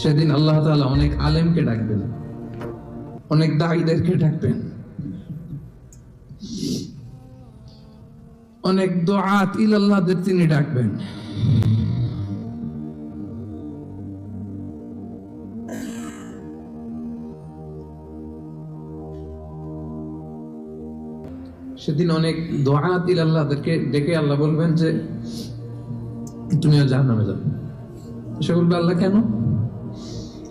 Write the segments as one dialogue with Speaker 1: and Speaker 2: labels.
Speaker 1: সেদিন আল্লাহ তাআলা অনেক আলেমকে ডাকবেন, অনেক দায়ীদেরকে ডাকবেন, অনেক দোয়াত ইলাল্লাহদের তিনি ডাকবেন। সেদিন অনেক দোয়াত ইলাল্লাহদেরকে ডেকে আল্লাহ বলবেন যে তুমিও জাহান্নামে যাবে সে বলবে, আল্লাহ কেন?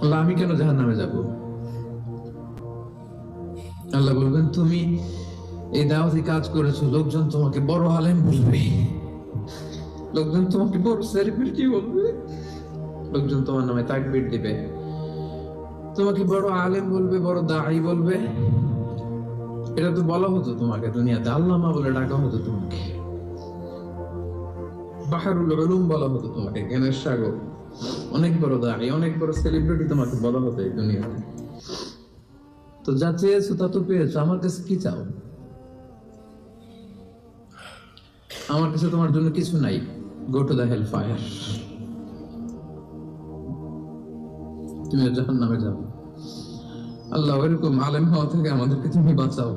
Speaker 1: আল্লাহ আমি কেন জাহান নামে যাব? আল্লাহ বলবেন, তুমি এই দাওয়াতি কাজ করেছ, লোকজন তোমাকে বড় আলেম বলবে। লোকজন তোমাকে বড় সেলিব্রিটি বলবে। লোকজন তোমার নামে তাকবির দিবে। তোমাকে বড় আলেম বলবে, বড় দায়ী বলবে। এটা তো বলা হতো তোমাকে, দুনিয়াতে আল্লামা বলে ডাকা হতো তোমাকে। বাহারুল উলুম বলা হতো তোমাকে, জ্ঞানের সাগর। অনেক বড় দাঁড়িয়ে অনেক বড় সেলিব্রিটি তোমাকে বলা হতো এই দুনিয়াতে। তো যা চেয়েছো তা তো পেয়েছ, আমার কাছে কি চাও? আমার কাছে তোমার জন্য কিছু নাই। Go to the hell fire তুমি যখন নামে যাও। আল্লাহ এরকম আলেম হওয়া থেকে আমাদেরকে তুমি বাঁচাও।